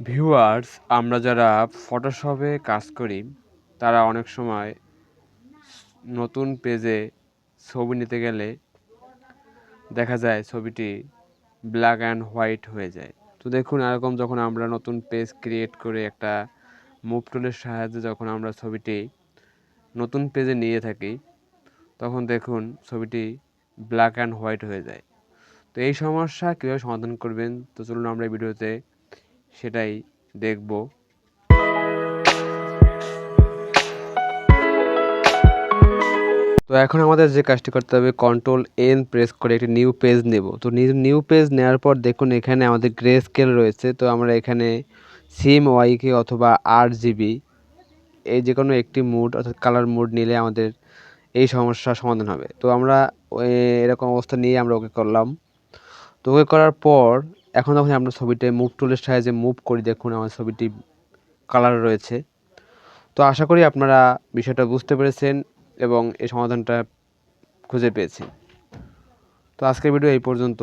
Viewers আমরা যারা ফটোশপে কাজ করি, তারা অনেক সময় নতুন পেজে ছবি নিতে গেলে দেখা যায় ছবিটি ব্ল্যাক অ্যান্ড হোয়াইট হয়ে যায়। তো দেখুন, এরকম যখন আমরা নতুন পেজ ক্রিয়েট করে একটা মুভ টুলের সাহায্যে যখন আমরা ছবিটি নতুন পেজে নিয়ে থাকি, তখন দেখুন ছবিটি ব্ল্যাক অ্যান্ড হোয়াইট হয়ে যায়। তো এই সমস্যা কীভাবে সমাধান করবেন? তো চলুন আমরা ভিডিওতে সেটাই দেখব। তো এখন আমাদের যে কাজটি করতে হবে কন্ট্রোল এন প্রেস করে একটি নিউ পেজ নেব। তো নিউ পেজ নেওয়ার পর দেখুন এখানে আমাদের গ্রে স্কেল রয়েছে। তো আমরা এখানে সিম ওয়াইকে অথবা আর জিবি এই যে কোনো একটি মুড অর্থাৎ কালার মুড নিলে আমাদের এই সমস্যার সমাধান হবে। তো আমরা এরকম অবস্থা নিয়ে আমরা ওকে করলাম। তো ওকে করার পর এখন যখন আমরা ছবিটা মুভ টুলের সাহায্যে মুভ করি, দেখুন আমার ছবিটি কালার রয়েছে। তো আশা করি আপনারা বিষয়টা বুঝতে পেরেছেন এবং এই সমাধানটা খুঁজে পেয়েছেন। তো আজকের ভিডিও এই পর্যন্ত।